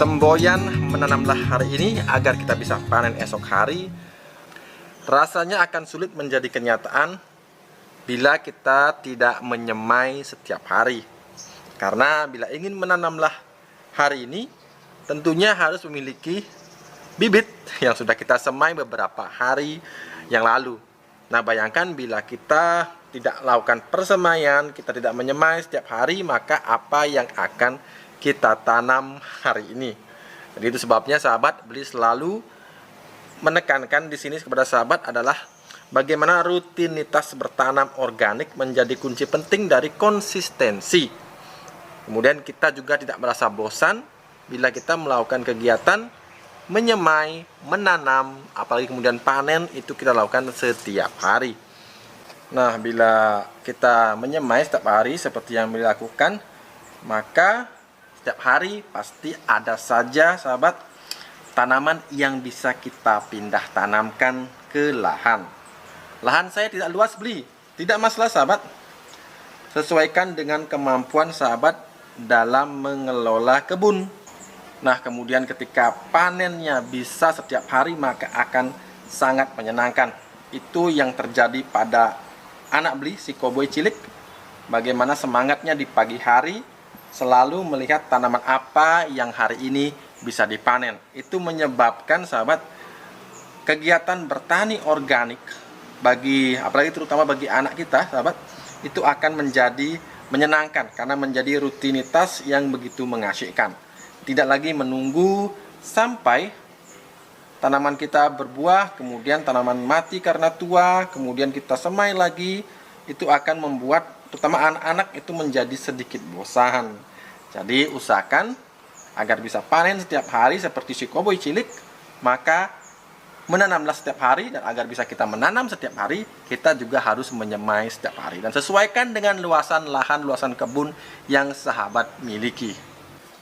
Semboyan menanamlah hari ini agar kita bisa panen esok hari. Rasanya akan sulit menjadi kenyataan bila kita tidak menyemai setiap hari. Karena bila ingin menanamlah hari ini, tentunya harus memiliki bibit yang sudah kita semai beberapa hari yang lalu. Nah, bayangkan bila kita tidak lakukan persemaian, kita tidak menyemai setiap hari, maka apa yang akan kita tanam hari ini. Jadi itu sebabnya sahabat beli selalu menekankan di sini kepada sahabat adalah bagaimana rutinitas bertanam organik menjadi kunci penting dari konsistensi. Kemudian kita juga tidak merasa bosan bila kita melakukan kegiatan menyemai, menanam, apalagi kemudian panen itu kita lakukan setiap hari. Nah, bila kita menyemai setiap hari seperti yang dilakukan, maka setiap hari pasti ada saja sahabat tanaman yang bisa kita pindah tanamkan ke lahan. Lahan saya tidak luas beli, tidak masalah sahabat. Sesuaikan dengan kemampuan sahabat dalam mengelola kebun. Nah, kemudian ketika panennya bisa setiap hari maka akan sangat menyenangkan. Itu yang terjadi pada anak beli si koboi cilik. Bagaimana semangatnya di pagi hari selalu melihat tanaman apa yang hari ini bisa dipanen. Itu menyebabkan sahabat kegiatan bertani organik bagi apalagi terutama bagi anak kita sahabat itu akan menjadi menyenangkan karena menjadi rutinitas yang begitu mengasyikkan. Tidak lagi menunggu sampai tanaman kita berbuah, kemudian tanaman mati karena tua, kemudian kita semai lagi, itu akan membuat terutama anak-anak itu menjadi sedikit bosan. Jadi usahakan agar bisa panen setiap hari seperti si koboi cilik, maka menanamlah setiap hari dan agar bisa kita menanam setiap hari, kita juga harus menyemai setiap hari dan sesuaikan dengan luasan lahan, luasan kebun yang sahabat miliki.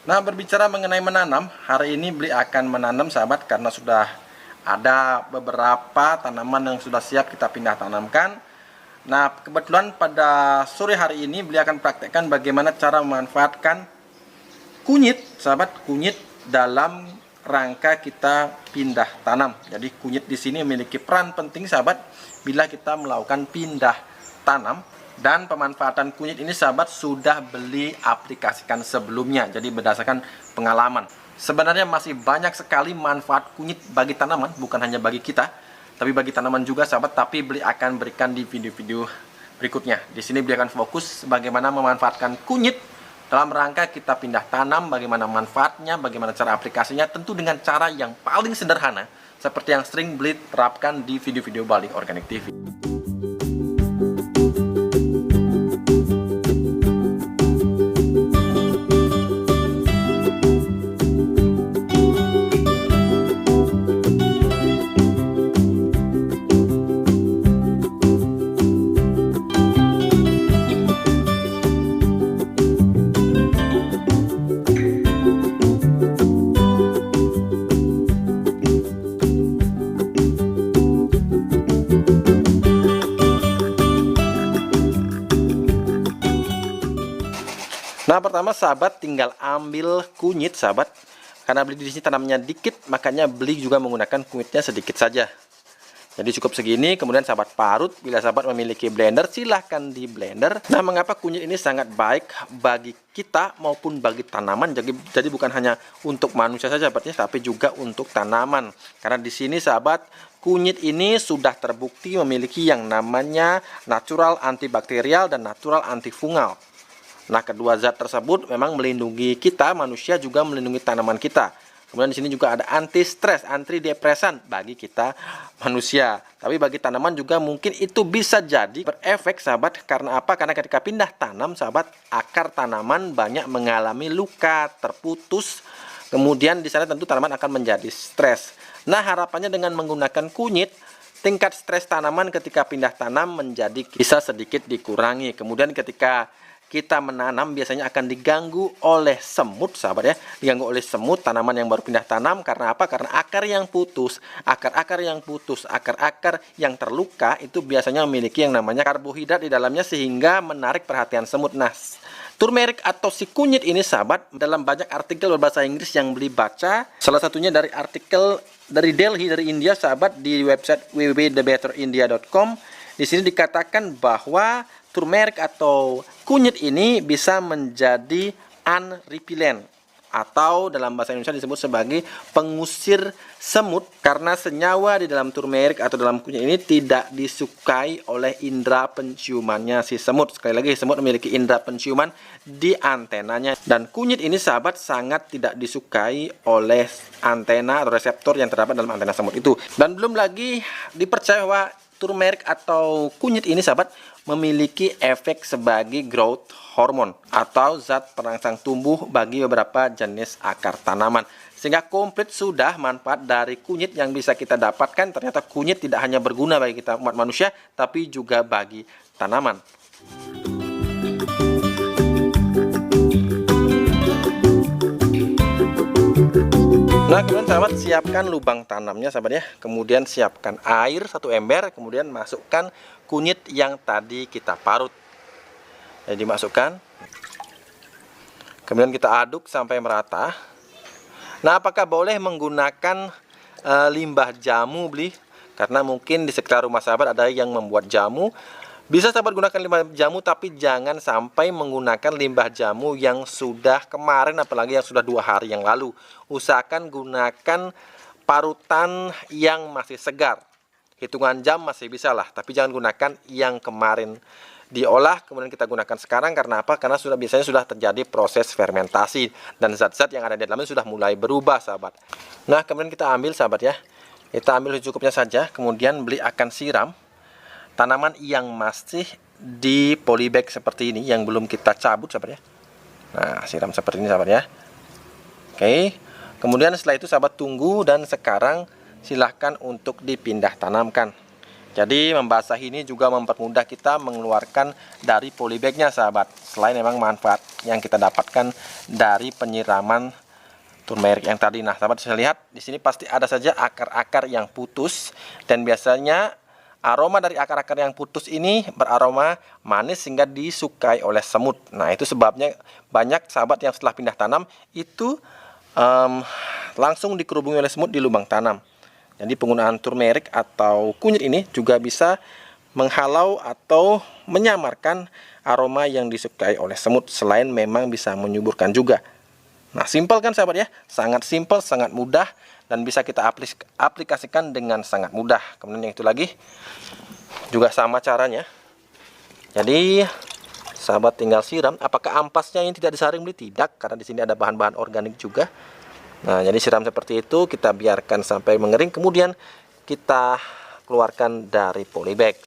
Nah, berbicara mengenai menanam, hari ini beli akan menanam sahabat karena sudah ada beberapa tanaman yang sudah siap kita pindah tanamkan Nah, kebetulan pada sore hari ini beliau akan praktekkan bagaimana cara memanfaatkan kunyit, sahabat, kunyit dalam rangka kita pindah tanam. Jadi kunyit di sini memiliki peran penting sahabat bila kita melakukan pindah tanam dan pemanfaatan kunyit ini sahabat sudah beli aplikasikan sebelumnya. Jadi berdasarkan pengalaman. Sebenarnya masih banyak sekali manfaat kunyit bagi tanaman, bukan hanya bagi kita tapi bagi tanaman juga sahabat tapi beli akan berikan di video-video berikutnya. Di sini beli akan fokus bagaimana memanfaatkan kunyit dalam rangka kita pindah tanam bagaimana manfaatnya bagaimana cara aplikasinya tentu dengan cara yang paling sederhana seperti yang sering beli terapkan di video-video Bali Organic TV Nah, pertama sahabat tinggal ambil kunyit sahabat. Karena beli di sini tanamnya dikit, makanya beli juga menggunakan kunyitnya sedikit saja. Jadi cukup segini, kemudian sahabat parut. Bila sahabat memiliki blender, silahkan di blender. Nah, mengapa kunyit ini sangat baik bagi kita maupun bagi tanaman? Jadi, jadi bukan hanya untuk manusia saja, sahabatnya, tapi juga untuk tanaman. Karena di sini sahabat, kunyit ini sudah terbukti memiliki yang namanya natural antibakterial dan natural antifungal. Nah, kedua zat tersebut memang melindungi kita manusia juga melindungi tanaman kita. Kemudian di sini juga ada anti stres, anti depresan bagi kita manusia. Tapi bagi tanaman juga mungkin itu bisa jadi berefek sahabat karena apa? Karena ketika pindah tanam sahabat, akar tanaman banyak mengalami luka, terputus. Kemudian di sana tentu tanaman akan menjadi stres. Nah, harapannya dengan menggunakan kunyit tingkat stres tanaman ketika pindah tanam menjadi bisa sedikit dikurangi. Kemudian ketika kita menanam biasanya akan diganggu oleh semut sahabat ya. Diganggu oleh semut tanaman yang baru pindah tanam. Karena apa? Karena akar yang putus. Akar-akar yang putus akar-akar yang terluka itu biasanya memiliki yang namanya karbohidrat di dalamnya sehingga menarik perhatian semut. Nah Turmeric atau si kunyit ini sahabat dalam banyak artikel berbahasa Inggris yang beli baca. Salah satunya dari artikel dari Delhi dari India sahabat di website www.thebetterindia.com di sini dikatakan bahwa turmeric atau kunyit ini bisa menjadi unrepellent atau dalam bahasa Indonesia disebut sebagai pengusir semut karena senyawa di dalam turmeric atau dalam kunyit ini tidak disukai oleh indera penciumannya si semut. Sekali lagi semut memiliki indera penciuman di antenanya dan kunyit ini sahabat sangat tidak disukai oleh antena atau reseptor yang terdapat dalam antena semut itu. Dan belum lagi dipercaya bahwa turmeric atau kunyit ini sahabat memiliki efek sebagai growth hormone atau zat perangsang tumbuh bagi beberapa jenis akar tanaman. Sehingga komplit sudah manfaat dari kunyit yang bisa kita dapatkan. Ternyata kunyit tidak hanya berguna bagi kita umat manusia, tapi juga bagi tanaman. Nah kemudian sahabat siapkan lubang tanamnya sahabat ya. Kemudian siapkan air satu ember Kemudian masukkan kunyit yang tadi kita parut. Jadi masukkan Kemudian kita aduk sampai merata. Nah apakah boleh menggunakan e, limbah jamu beli Karena mungkin di sekitar rumah sahabat ada yang membuat jamu bisa sahabat gunakan limbah jamu tapi jangan sampai menggunakan limbah jamu yang sudah kemarin apalagi yang sudah dua hari yang lalu. Usahakan gunakan parutan yang masih segar. Hitungan jam masih bisa lah, tapi jangan gunakan yang kemarin diolah kemudian kita gunakan sekarang karena apa? Karena sudah biasanya sudah terjadi proses fermentasi dan zat-zat yang ada di dalamnya sudah mulai berubah sahabat. Nah kemudian kita ambil sahabat ya, kita ambil secukupnya saja, kemudian beli akan siram tanaman yang masih di polybag seperti ini yang belum kita cabut sahabat ya. Nah siram seperti ini sahabat ya. Oke kemudian setelah itu sahabat tunggu dan sekarang silahkan untuk dipindah tanamkan. Jadi membasah ini juga mempermudah kita mengeluarkan dari polybagnya sahabat. Selain memang manfaat yang kita dapatkan dari penyiraman turmeric yang tadi. Nah sahabat bisa lihat di sini pasti ada saja akar-akar yang putus dan biasanya Aroma dari akar-akar yang putus ini beraroma manis sehingga disukai oleh semut. Nah, itu sebabnya banyak sahabat yang setelah pindah tanam itu um, langsung dikerubungi oleh semut di lubang tanam. Jadi penggunaan turmeric atau kunyit ini juga bisa menghalau atau menyamarkan aroma yang disukai oleh semut selain memang bisa menyuburkan juga. Nah, simpel kan sahabat ya? Sangat simpel, sangat mudah dan bisa kita aplikasikan dengan sangat mudah. Kemudian yang itu lagi juga sama caranya. Jadi sahabat tinggal siram. Apakah ampasnya yang tidak disaring beli? Tidak, karena di sini ada bahan-bahan organik juga. Nah, jadi siram seperti itu kita biarkan sampai mengering. Kemudian kita keluarkan dari polybag.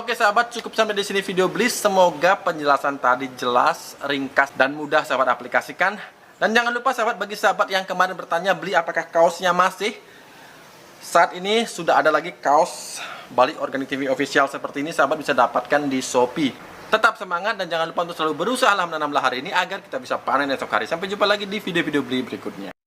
Oke sahabat, cukup sampai di sini video Bliss. Semoga penjelasan tadi jelas, ringkas, dan mudah sahabat aplikasikan. Dan jangan lupa sahabat, bagi sahabat yang kemarin bertanya beli apakah kaosnya masih, saat ini sudah ada lagi kaos Bali Organic TV Official seperti ini, sahabat bisa dapatkan di Shopee. Tetap semangat dan jangan lupa untuk selalu berusaha menanam lahar ini agar kita bisa panen esok hari. Sampai jumpa lagi di video-video beli berikutnya.